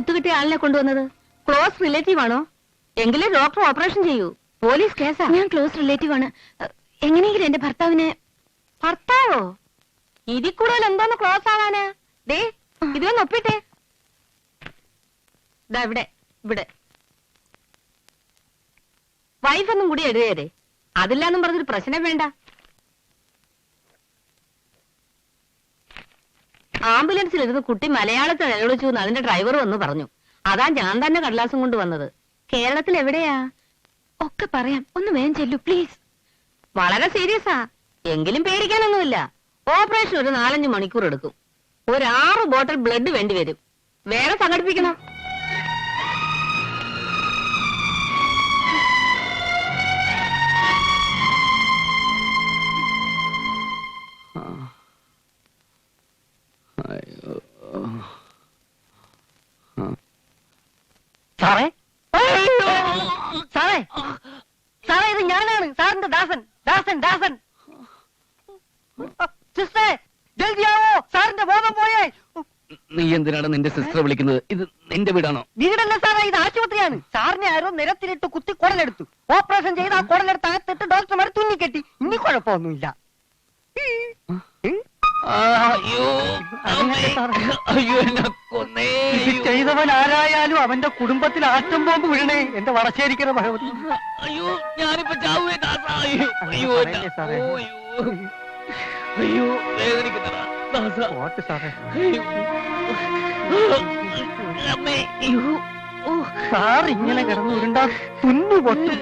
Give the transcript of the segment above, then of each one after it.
കുത്തുകിട്ടിയ ആളിനെ കൊണ്ടുവന്നത്? Close relative ആണോ? എങ്കിലും ഡോക്ടർ ഓപ്പറേഷൻ ചെയ്യൂ. പോലീസ് കേസാ. ഞാൻ ക്ലോസ് റിലേറ്റീവ് ആണ്. എങ്ങനെയെങ്കിലും എന്റെ ഭർത്താവിനെ ഭർത്താവോ? ഇതിൽ കൂടുതൽ എന്തോന്ന് ക്ലോസ് ആവാന്? ദേ ഇതിലൊന്ന് ഒപ്പിട്ടെ. ഇതാ ഇവിടെ ഇവിടെ. വൈഫൊന്നും കൂടി എഴുതിയതേ അതില്ലാന്നും പറഞ്ഞൊരു പ്രശ്നം വേണ്ട. ആംബുലൻസിൽ ഇരുന്ന് കുട്ടി മലയാളത്തിൽ നിലവിളിച്ചു എന്ന് അതിന്റെ ഡ്രൈവർ വന്ന് പറഞ്ഞു. അതാ ഞാൻ തന്നെ കടലാസം കൊണ്ട് വന്നത്. കേരളത്തിൽ എവിടെയാ? ഒക്കെ പറയാം. ഒന്ന് വേഗം ചെല്ലു പ്ലീസ് വളരെ സീരിയസാ. എങ്കിലും പേടിക്കാനൊന്നുമില്ല. ഓപ്പറേഷൻ ഒരു നാലഞ്ച് മണിക്കൂർ എടുക്കും. ഒരു ആറ് ബോട്ടിൽ ബ്ലഡ് വേണ്ടി വരും. വേറെ സംഘടിപ്പിക്കണം. സാറേ? സാറേ? സാറേ ഇത് ഞാനാണ്. സാറിന്റെ ദാസൻ. ദാസൻ ദാസൻ. സിസ്റ്റേ ജൽദിയാവോ? സാറിന്റെ ബോധം പോയേ. നീ എന്തിനാണ് നിന്റെ സിസ്റ്റർ വിളിക്കുന്നത്? ഇത് നിന്റെ വീടാണോ? വീടല്ല സാറേ ഇത് ആശുപത്രിയാണ്. സാറിനെ ആരോ നിരത്തിലിട്ട് കുത്തി കുടലെടുത്തു. ഓപ്പറേഷൻ ചെയ്ത് ആ കുടലെടുത്ത് അകത്തിട്ട് ഡോക്ടർമാർ തുന്നിക്കെട്ടി ഇനി കുഴപ്പമൊന്നുമില്ല. അയ്യോ അയ്യോ എന്നെ കൊന്നേ ഇത് ചെയ്തവൻ ആരായാലും അവന്റെ കുടുംബത്തിൽ ആറ്റം ബോംബ് വീഴണേ. എന്റെ വളശ്ശേരിക്കര ഭഗവതി. അയ്യോ ഞാനിപ്പോ ചാവുവേ ദാസ. അയ്യോ സാറേ. ഓ, അയ്യോ. അയ്യോ വേദനിക്കുന്നടാ ദാസ. ഓട്ട് സാറേ. അയ്യോ. അമ്മേ അയ്യോ. ഓ സാർ ഇങ്ങനെ കിടന്നു ഉരുണ്ടാ തുന്നു പൊട്ടും.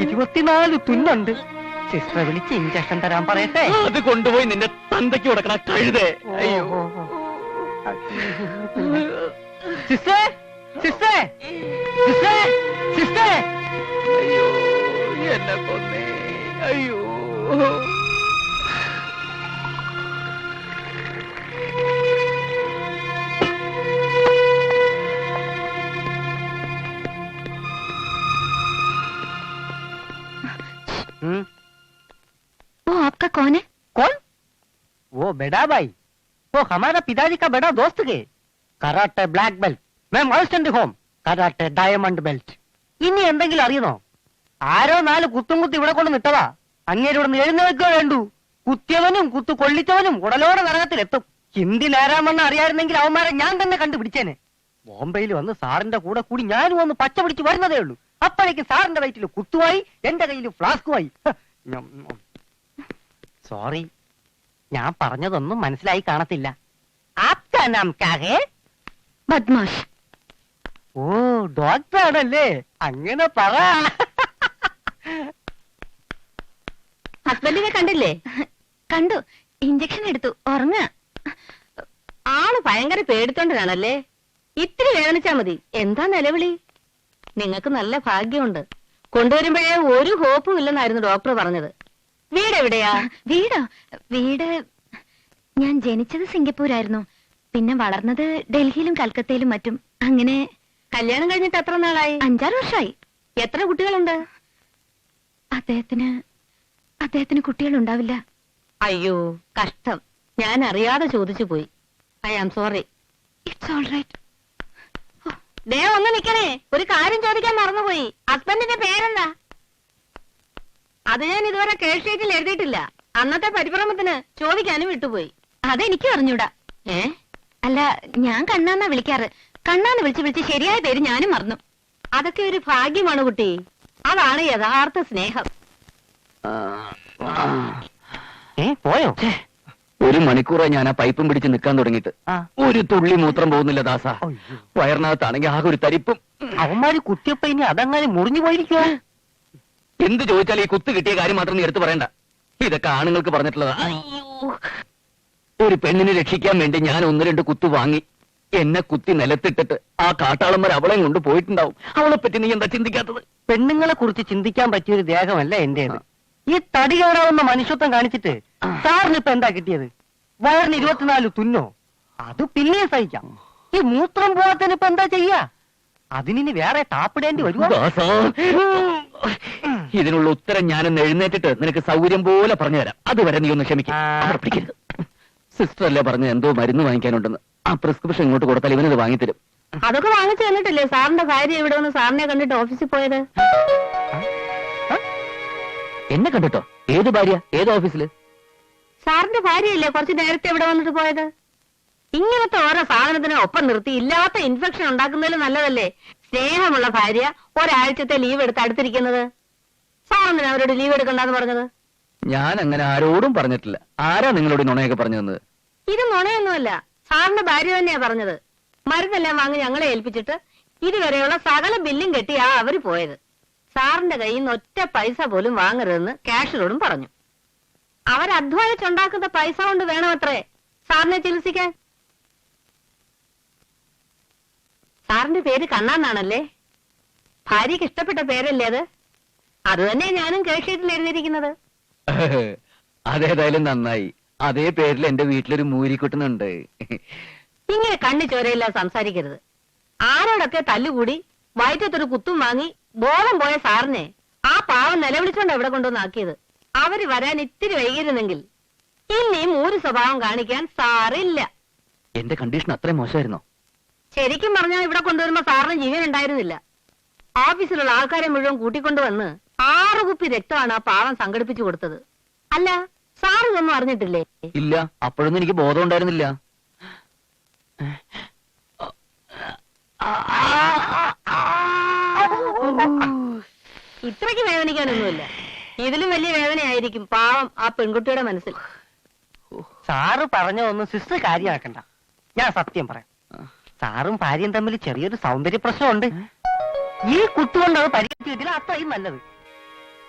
ഇരുപത്തിനാല് തുന്നുണ്ട്. സിസ്റ്റർ വിളിച്ച് ഇഞ്ചക്ഷൻ തരാൻ പറയട്ടെ. അത് കൊണ്ടുപോയി നിന്റെ തന്തയ്ക്ക് കൊടുക്കണ. കഴുതേ. അയ്യോ. സിസ്റ്റർ സിസ്റ്റർ സിസ്റ്റർ സിസ്റ്റർ അയ്യോ എന്നെ കൊന്നേ. അയ്യോ. Hmm? आपका कौन है कौन वो बेड़ा भाई वो हमारा पिताजी का बड़ा दोस्त के karate black belt ma'am assistant home karate diamond belt ഇനി എന്തെങ്കിലും അറിയണോ ആരോ നാല് കുത്തും കുത്തി ഇവിടെ കൊണ്ട് നിട്ടതാ അങ്ങേര് ഇവിടെ നിന്ന് എഴുന്നേൽക്കുക വേണ്ടു കുത്തിയവനും കുത്തു കൊള്ളിച്ചവനും ഉടലോടെ നരകത്തിലെത്തും ഹിന്ദി നേരാമെന്ന് അറിയായിരുന്നെങ്കിൽ അവന്മാരെ ഞാൻ തന്നെ കണ്ടുപിടിച്ചേനെ ബോംബെയിൽ വന്ന് സാറിന്റെ കൂടെ കൂടി ഞാനും ഒന്ന് പച്ച പിടിച്ച് വരുന്നതേ ഉള്ളൂ അപ്പോഴേക്ക് സാറിന്റെ വയറ്റിൽ കുത്തുവായി എന്റെ കയ്യിൽ ഫ്ലാസ്കുമായി സോറി ഞാൻ പറഞ്ഞതൊന്നും മനസ്സിലായി കാണത്തില്ല. നാം ഓ ഡോക്ടർ ആണല്ലേ അങ്ങനെ പറ. ഹസ്ബൻഡിനെ കണ്ടില്ലേ? കണ്ടു. ഇഞ്ചക്ഷൻ എടുത്തു. ഉറങ്ങ ആൾ ഭയങ്കര പേടിത്തോണ്ടതാണല്ലേ? ഇത്തിരി വേദനിച്ചാ മതി. എന്താ നിലവിളി? നിങ്ങൾക്ക് നല്ല ഭാഗ്യമുണ്ട്. കൊണ്ടുവരുമ്പോഴേ ഒരു ഹോപ്പും ഇല്ലെന്നായിരുന്നു ഡോക്ടർ പറഞ്ഞത്. വീട് എവിടെയാ വീടോ? വീട് ഞാൻ ജനിച്ചത് സിംഗപ്പൂരായിരുന്നു. പിന്നെ വളർന്നത് ഡൽഹിയിലും കൽക്കത്തയിലും മറ്റും. അങ്ങനെ കല്യാണം കഴിഞ്ഞിട്ട് എത്ര നാളായി? അഞ്ചാറ് വർഷമായി എത്ര കുട്ടികളുണ്ട്? അദ്ദേഹത്തിന് അദ്ദേഹത്തിന് കുട്ടികളുണ്ടാവില്ല. അയ്യോ കഷ്ടം. ഞാൻ അറിയാതെ ചോദിച്ചു പോയി. I am sorry. It's all right ദേ ഒന്ന് നിക്കണേ. ഒരു കാര്യം ചോദിക്കാൻ മറന്നുപോയി. ഹസ്ബൻഡിന്റെ പേരെന്താ? അത് ഞാൻ ഇതുവരെ കേസ് ഷീറ്റിൽ എഴുതിയിട്ടില്ല. അന്നത്തെ പരിഭ്രമത്തിന് ചോദിക്കാനും വിട്ടുപോയി. അതെനിക്ക് അറിഞ്ഞൂടാ. ഏ? അല്ല ഞാൻ കണ്ണാന്നാ വിളിക്കാറ്. കണ്ണാന്ന് വിളിച്ച് വിളിച്ച് ശരിയായ പേര് ഞാനും മറന്നു. അതൊക്കെ ഒരു ഭാഗ്യമാണ് കുട്ടി. അതാണ് യഥാർത്ഥ സ്നേഹം. ഏ പോയോ? ഒരു മണിക്കൂറായി ഞാൻ ആ പൈപ്പും പിടിച്ച് നിൽക്കാൻ തുടങ്ങിയിട്ട്. ഒരു തുള്ളി മൂത്രം പോകുന്നില്ല ദാസ. വയറിനകത്താണെങ്കിൽ ആകെ ഒരു തരിപ്പും. അവന്മാര് കുത്തിയപ്പ ഇനി അതങ്ങനെ മുറിഞ്ഞു പോയിരിക്കുവോ? എന്ത് ചോദിച്ചാൽ ഈ കുത്ത് കിട്ടിയ കാര്യം മാത്രം നീ എടുത്തു പറയണ്ട. ഇതൊക്കെ ആണുങ്ങൾക്ക് പറഞ്ഞിട്ടുള്ളതാ. ഒരു പെണ്ണിനെ രക്ഷിക്കാൻ വേണ്ടി ഞാൻ ഒന്ന് രണ്ട് കുത്തു വാങ്ങി. എന്നെ കുത്തി നിലത്തിട്ടിട്ട് ആ കാട്ടാളന്മാർ അവളെ കൊണ്ട് പോയിട്ടുണ്ടാവും. അവളെ പറ്റി നീ എന്താ ചിന്തിക്കാത്തത്? പെണ്ണുങ്ങളെ കുറിച്ച് ചിന്തിക്കാൻ പറ്റിയ ഒരു ദേഹമല്ല എന്റേത്. ഈ തടി കയറാവുന്ന മനുഷ്യത്വം കാണിച്ചിട്ട് സാറിന് ഇപ്പൊ എന്താ കിട്ടിയത്? വയറിന് ഇരുപത്തിനാല് തുന്നോ? അത് പിന്നെയും സഹിക്കാം. ഈ മൂത്രം പോകാത്തതിന് ഇപ്പൊ എന്താ ചെയ്യാ? അതിനി വേറെ താപ്പിടേണ്ടി വരുമോ ഇതിനുള്ള ഉത്തരം ഞാനൊന്ന് എഴുന്നേറ്റിട്ട് നിനക്ക് സൗകര്യം പോലെ പറഞ്ഞു തരാം അതുവരെ നീ ഒന്ന് ക്ഷമിക്കും. സിസ്റ്റർ അല്ലേ പറഞ്ഞു എന്തോ മരുന്ന് വാങ്ങിക്കാനുണ്ടെന്ന്. ആ പ്രിസ്ക്രിപ്ഷൻ ഇങ്ങോട്ട് കൊടുത്താൽ ഇവനത് വാങ്ങിത്തരും. അതൊക്കെ വാങ്ങിച്ചു തന്നിട്ടില്ലേ? സാറിന്റെ ഭാര്യ ഇവിടെ വന്ന് സാറിനെ കണ്ടിട്ട് ഓഫീസിൽ പോയത്. എന്നെ കണ്ടിട്ടോ? ഏത് ഭാര്യ? ഏത് ഓഫീസിൽ? സാറിന്റെ ഭാര്യയല്ലേ കുറച്ച് നേരത്തെ ഇവിടെ വന്നിട്ട് പോയത്? ഇങ്ങനത്തെ ഓരോ സാധനത്തിനെ ഒപ്പം നിർത്തി ഇല്ലാത്ത ഇൻഫെക്ഷൻ ഉണ്ടാക്കുന്നതിലും നല്ലതല്ലേ? സ്നേഹമുള്ള ഭാര്യ ഒരാഴ്ചത്തെ ലീവ് എടുത്ത് അടുത്തിരിക്കുന്നത്. സാറിന് അവരോട് ലീവ് എടുക്കണ്ടെന്ന് പറഞ്ഞത്? ഞാൻ അങ്ങനെ ആരോടും പറഞ്ഞിട്ടില്ല. ആരാ നിങ്ങളോട് നുണയൊക്കെ പറഞ്ഞു തന്നത്? ഇത് നുണയൊന്നുമല്ല. സാറിന്റെ ഭാര്യ തന്നെയാ പറഞ്ഞത്. മരുന്നെല്ലാം വാങ്ങി ഞങ്ങളെ ഏൽപ്പിച്ചിട്ട് ഇതുവരെയുള്ള സകല ബില്ലും കെട്ടിയാ അവർ പോയത്. സാറിന്റെ കയ്യിൽ നിന്ന് ഒറ്റ പൈസ പോലും വാങ്ങരുതെന്ന് കാഷിലോടും പറഞ്ഞു. അവരധ്വാനിച്ചുണ്ടാക്കുന്ന പൈസ കൊണ്ട് വേണമത്രേ സാറിനെ ചികിത്സിക്കാൻ? സാറിന്റെ പേര് കണ്ണാന്നാണല്ലേ? ഭാര്യക്ക് ഇഷ്ടപ്പെട്ട പേരല്ലേ അത്? അത് തന്നെ ഞാനും എഴുതിയിരിക്കുന്നത്. അതേതായാലും നന്നായി. അതേ പേരിൽ എന്റെ വീട്ടിലൊരു മൂരിക്കുട്ടുന്നുണ്ട് ഇങ്ങനെ കണ്ണി ചോരയില്ല സംസാരിക്കരുത്. ആരോടൊക്കെ തല്ലുകൂടി വയറ്റത്തൊരു കുത്തും വാങ്ങി ബോധം പോയ സാറിനെ ആ പാവം നിലവിളിച്ചോണ്ട് എവിടെ കൊണ്ടുവന്നാക്കിയത് അവർ വരാൻ ഇത്തിരി വൈകിരുന്നെങ്കിൽ ഇനിയും ഒരു സ്വഭാവം കാണിക്കാൻ സാറില്ല. എന്റെ കണ്ടീഷൻ അത്രയും മോശമായിരുന്നോ? ശരിക്കും പറഞ്ഞാൽ ഇവിടെ കൊണ്ടുവരുമ്പോ സാറിന് ജീവൻ ഉണ്ടായിരുന്നില്ല. ഓഫീസിലുള്ള ആൾക്കാരെ മുഴുവൻ കൂട്ടിക്കൊണ്ടുവന്ന് ആറ് കുപ്പി രക്തമാണ് ആ പാവം സംഘടിപ്പിച്ചു കൊടുത്തത്. അല്ല സാർ ഇതൊന്നും അറിഞ്ഞിട്ടില്ലേ? ഇല്ല അപ്പോഴൊന്നും എനിക്ക് ബോധം ഉണ്ടായിരുന്നില്ല. ഇത്രയ്ക്ക് വേദനിക്കാനൊന്നുമില്ല. ഇതിലും വലിയ വേദനയായിരിക്കും പാവം ആ പെൺകുട്ടിയുടെ മനസ്സിൽ. സാറ് പറഞ്ഞ ഒന്നും സിസ്റ്റർ കാര്യമാക്കണ്ട. ഞാൻ സത്യം പറയാം. സാറും ഭാര്യയും തമ്മിൽ ചെറിയൊരു സൗന്ദര്യ പ്രശ്നമുണ്ട് ഈ കുട്ടികൊണ്ട് അത് പരിഹരിച്ചതിൽ അത്രയും നല്ലത്.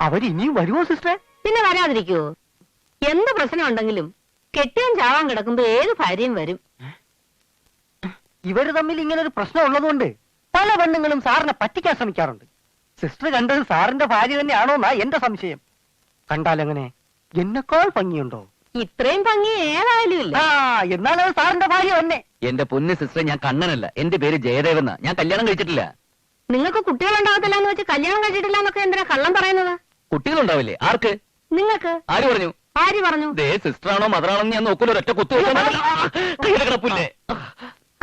അവരിനിയും വരുമോ സിസ്റ്ററെ? പിന്നെ വരാതിരിക്കുവോ? എന്ത് പ്രശ്നം ഉണ്ടെങ്കിലും കെട്ടിയാൻ ചാവാൻ കിടക്കുമ്പോ ഏത് ഭാര്യയും വരും. ഇവർ തമ്മിൽ ഇങ്ങനെ ഒരു പ്രശ്നം ഉള്ളതുകൊണ്ട് പല പെണ്ണുങ്ങളും സാറിനെ പറ്റിക്കാൻ ശ്രമിക്കാറുണ്ട്. സിസ്റ്റർ കണ്ടത് സാറിന്റെ ഭാര്യ തന്നെയാണോ എന്നാ എന്റെ സംശയം. കണ്ടാലെങ്ങനെ എന്നെക്കാൾ ഭംഗിയുണ്ടോ? ഇത്രയും ഭംഗി ഏതായാലും ഇല്ല. ആ അത് സാറിന്റെ ഭാര്യ തന്നെ എന്റെ പൊന്ന് സിസ്റ്റർ ഞാൻ കണ്ണനല്ല. എന്റെ പേര് ജയദേവെന്ന. ഞാൻ കല്യാണം കഴിച്ചിട്ടില്ല. നിങ്ങൾക്ക് കുട്ടികൾ ഉണ്ടാവത്തില്ല എന്ന് വെച്ച് കല്യാണം കഴിച്ചിട്ടില്ല എന്നൊക്കെ എന്തിനാ കള്ളം പറയുന്നത്? കുട്ടികളുണ്ടാവില്ലേ? ആർക്ക്? നിങ്ങൾക്ക്? ആര് പറഞ്ഞു? ആര് പറഞ്ഞു? ദേ സിസ്റ്റർ ആണോ മദറാണോ എന്ന് ഞാൻ നോക്കൂല. ഒറ്റ കുത്തു കിടപ്പില്ലേ?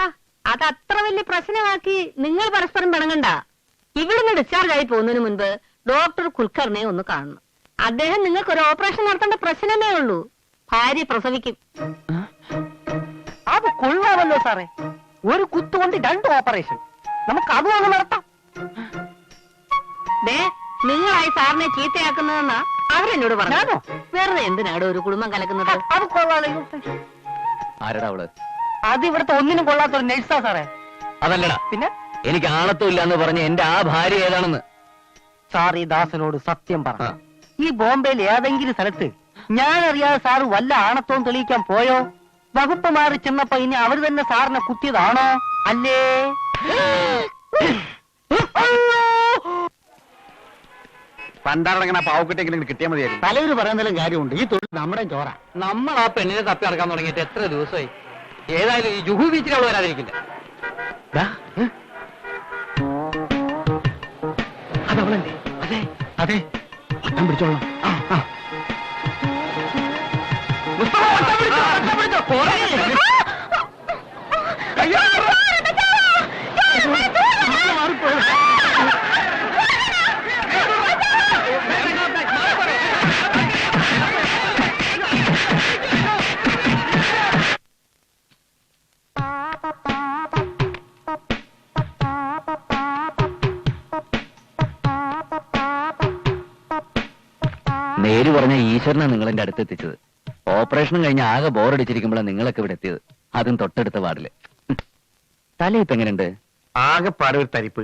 ആ, അത് അത്ര വലിയ പ്രശ്നമാക്കി നിങ്ങൾ പരസ്പരം പിണങ്ങണ്ട. ഇവിടുന്ന് ഡിസ്ചാർജ് ആയി പോകുന്നതിന് മുൻപ് ഡോക്ടർ കുൽക്കർണിയെ ഒന്ന് കാണണം. അദ്ദേഹം നിങ്ങൾക്ക് ഒരു ഓപ്പറേഷൻ നടത്തേണ്ട പ്രശ്നമേ ഉള്ളൂ. ഭാര്യ പ്രസവിക്കും. അത് കൊള്ളാമല്ലോ സാറേ. ഒരു കുത്തുകൊണ്ട് രണ്ട് ഓപ്പറേഷൻ. നമുക്ക് അതും അങ്ങ് നടത്താം. ദേ നിങ്ങളായി സാറിനെ ചീത്തയാക്കുന്നതെന്നാ അവരെന്നോട് പറഞ്ഞു? വെറുതെ എന്തിനാടോ ഒരു കുടുംബം കലക്കുന്നത്? അത് കൊള്ളാമല്ലോ ആരടാ അവൾ? അത് ഇവിടുത്തെ ഒന്നിനും കൊള്ളാത്തൊരു നഴ്സാ സാറേ. അതല്ലടാ. പിന്നെ? എനിക്ക് ആണത്വം ഇല്ല എന്ന് പറഞ്ഞ എന്റെ ആ ഭാര്യ ഏതാണെന്ന്? സാർ ഈ ദാസനോട് സത്യം പറ ഈ ബോംബെയിൽ ഏതെങ്കിലും സ്ഥലത്ത് ഞാൻ അറിയാതെ സാർ വല്ല ആണത്വം തെളിയിക്കാൻ പോയോ? വകുപ്പ് മാറി ചെന്നപ്പോ ഇനി അവർ തന്നെ സാറിനെ കുത്തിയതാണോ? അല്ലേ? പണ്ടാറടങ്ങണ പാവക്കുട്ടെങ്കിലും കിട്ടിയാൽ മതിയായിരുന്നു. തലയിൽ പറയുന്നതിലും കാര്യമുണ്ട്. ഈ തൊഴിൽ നമ്മുടെ ചോറ. നമ്മൾ ആ പെണ്ണിനെ തപ്പി നടക്കാൻ തുടങ്ങിയിട്ട് എത്ര ദിവസമായി? ഏതായാലും ഈ ജുഹു ബീച്ചിൽ അവൾ വരാതിരിക്കില്ല അതവളല്ലേ അതെ. അതെ. പിടിച്ചോളാം. ആ, ആ. നേര് പറഞ്ഞ ഈശ്വരനാണ് നിങ്ങൾ എന്റെ എത്തിച്ചത് കഴിഞ്ഞ് ആകെ ബോറടിച്ചിരിക്കുമ്പോഴാണ് നിങ്ങളൊക്കെ ഇവിടെ എത്തിയത്. അതും തൊട്ടടുത്ത വാർഡിൽ. തല ഇപ്പൊ എങ്ങനെയുണ്ട്? ആകെ പാടെ ഒരു തരിപ്പ്.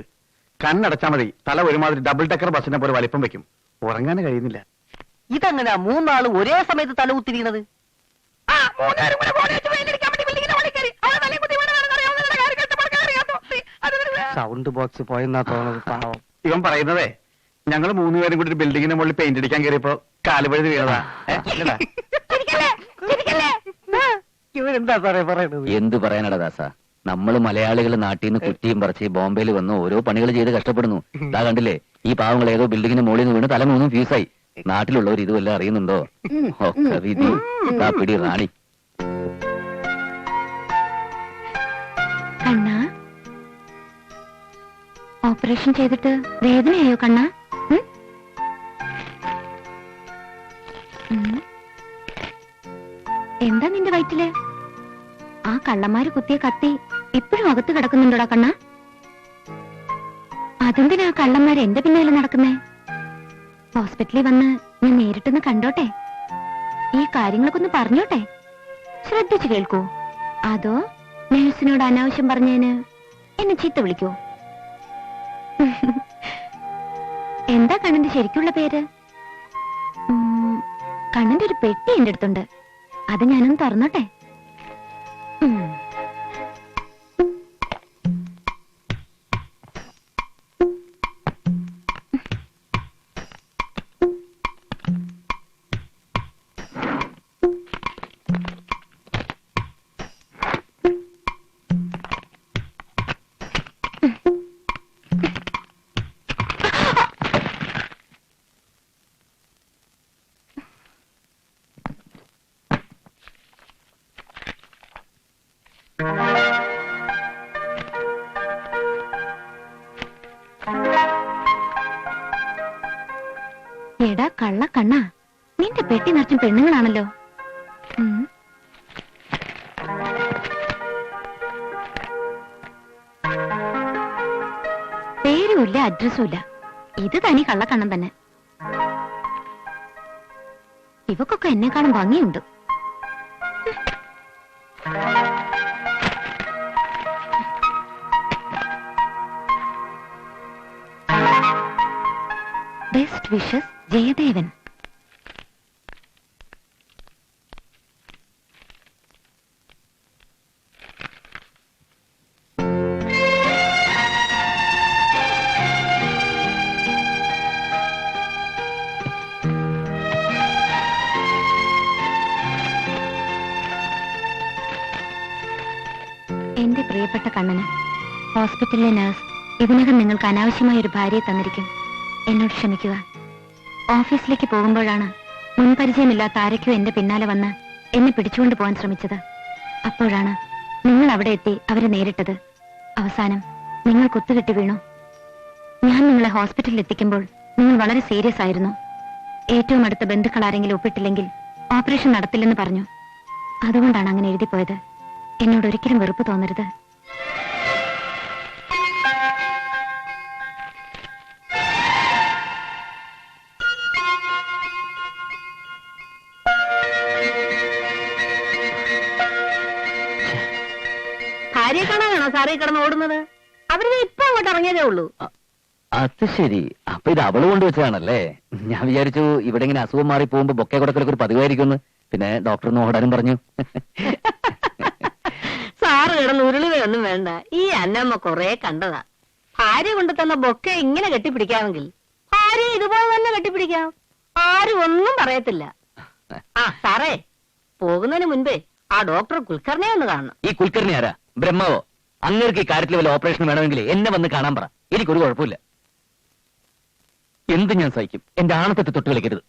കണ്ണടച്ചാ മതി. തല ഒരുമാതിരി ഡബിൾ ടെക്കർ ബസ്സിനെ പോലെ വലിപ്പം വെക്കും. ഉറങ്ങാൻ കഴിയുന്നില്ല. ഇതെങ്ങനെയാ മൂന്നാളും ഒരേ സമയത്ത് തല കുത്തിരിക്കുന്നത് സൗണ്ട് ബോക്സ് പോയെന്നാ തോന്നുന്നത് പാവം. ഇവൻ പറയുന്നതേ ഞങ്ങൾ മൂന്നുപേരും കൂടി ഒരു ബിൽഡിങ്ങിന്റെ മുകളിൽ പെയിന്റ് അടിക്കാൻ കയറിയപ്പോ കാലുപഴുതി വീണതാ. ഏ. ഇവരെന്താ സാറേ പറയണത്? എന്തു പറയാനടാ ദാസ? നമ്മൾ മലയാളികൾ നാട്ടിൽ നിന്ന് കുറ്റിയും പറിച്ച് ബോംബെയിൽ വന്ന് ഓരോ പണികൾ ചെയ്ത് കഷ്ടപ്പെടുന്നു. ഇതാ കണ്ടില്ലേ? ഈ പാവങ്ങൾ ഏതോ ബിൽഡിങ്ങിന് മുകളിൽ നിന്ന് വീണ് തല മൂന്നും ഫ്യൂസായി നാട്ടിലുള്ളവർ ഇതുവല്ല അറിയുന്നുണ്ടോ? ഒക്കെ വിധി ദാ പിടി റാണി. കണ്ണാ? ഓപ്പറേഷൻ ചെയ്തിട്ട് വേദനയായോ കണ്ണ? കള്ളന്മാര് കുത്തിയ കത്തി ഇപ്പോഴും അകത്ത് കിടക്കുന്നുണ്ടോടാ കണ്ണ? അതെന്തിനാ കള്ളന്മാര് എന്റെ പിന്നാലെ നടക്കുന്നേ? ഹോസ്പിറ്റലിൽ വന്ന് ഞാൻ നേരിട്ടൊന്ന് കണ്ടോട്ടെ? ഈ കാര്യങ്ങളൊക്കെ ഒന്ന് പറഞ്ഞോട്ടെ? ശ്രദ്ധിച്ചു കേൾക്കൂ. അതോ നേഴ്സിനോട് അനാവശ്യം പറഞ്ഞതിന് എന്നെ ചീത്ത വിളിക്കൂ? എന്താ കണ്ണന്റെ ശരിക്കുള്ള പേര്? കണ്ണന്റെ ഒരു പെട്ടി എന്റെ അടുത്തുണ്ട്. അത് ഞാനൊന്ന് തുറന്നോട്ടെ? എടാ കള്ള കണ്ണാ നിന്റെ പെട്ടി നിറച്ചും പെണ്ണുങ്ങളാണല്ലോ. പേരുമില്ല അഡ്രസ്സും ഇല്ല ഇത് തനി കള്ളക്കണ്ണം തന്നെ. ഇവക്കൊക്കെ എന്നെക്കാളും ഭംഗിയുണ്ട്. Best wishes Jayadevan. എന്റെ പ്രിയപ്പെട്ട കണ്ണന് ഹോസ്പിറ്റലിലെ നഴ്സ് ഇതിനകം നിങ്ങൾക്ക് അനാവശ്യമായ ഒരു ഭാര്യയെ തന്നിരിക്കും. എന്നോട് ക്ഷമിക്കുക. ഓഫീസിലേക്ക് പോകുമ്പോഴാണ് മുൻപരിചയമില്ലാത്ത ആരൊക്കെയോ എന്റെ പിന്നാലെ വന്ന് എന്നെ പിടിച്ചുകൊണ്ട് പോകാൻ ശ്രമിച്ചത്. അപ്പോഴാണ് നിങ്ങൾ അവിടെ എത്തി അവരെ നേരിട്ടത്. അവസാനം നിങ്ങൾ കുത്തുകെട്ടി വീണു. ഞാൻ നിങ്ങളെ ഹോസ്പിറ്റലിൽ എത്തിക്കുമ്പോൾ നിങ്ങൾ വളരെ സീരിയസ് ആയിരുന്നു. ഏറ്റവും അടുത്ത ബന്ധുക്കൾ ആരെങ്കിലും ഒപ്പിട്ടില്ലെങ്കിൽ ഓപ്പറേഷൻ നടത്തില്ലെന്ന് പറഞ്ഞു. അതുകൊണ്ടാണ് അങ്ങനെ എഴുതിപ്പോയത്. എന്നോട് ഒരിക്കലും വെറുപ്പ് തോന്നരുത്. സാറേ കിടന്ന് ഓടുന്നത്? അവർ ഇപ്പൊ അങ്ങോട്ട് ഇറങ്ങിയതേ ഉള്ളൂ. അത് ശരി. അപ്പൊ ഇത് അവൾ കൊണ്ടുവച്ചതാണല്ലേ ഞാൻ വിചാരിച്ചു ഇവിടെ ഇങ്ങനെ അസുഖം മാറി പോകുമ്പോ ബൊക്കെ കൊടുക്കലൊക്കെ ഒരു പതിവായിരിക്കും പിന്നെ ഡോക്ടർ ഓടാനും പറഞ്ഞു. സാറ് കിടന്ന് ഉരുളുകയൊന്നും വേണ്ട. ഈ അന്നമ്മ കൊറേ കണ്ടതാ. ഭാര്യ കൊണ്ട് തന്ന ബൊക്കെ ഇങ്ങനെ കെട്ടിപ്പിടിക്കാമെങ്കിൽ ഭാര്യ ഇതുപോലെ തന്നെ കെട്ടിപ്പിടിക്കാം. ആരും ഒന്നും പറയത്തില്ല. ആ സാറേ പോകുന്നതിന് മുൻപേ ആ ഡോക്ടർ കുൽക്കർണയെ ഒന്ന് കാണണം. ഈ കുൽക്കർണി ആരാ? ബ്രഹ്മാവോ? അങ്ങേർക്ക് ഈ കാര്യത്തിൽ വല്ല ഓപ്പറേഷൻ വേണമെങ്കിൽ എന്നെ വന്ന് കാണാൻ പറ. എനിക്കൊരു കുഴപ്പമില്ല. എന്ത് ഞാൻ സഹിക്കും? എന്റെ ആണത്തെ തൊട്ട് കളിക്കരുത്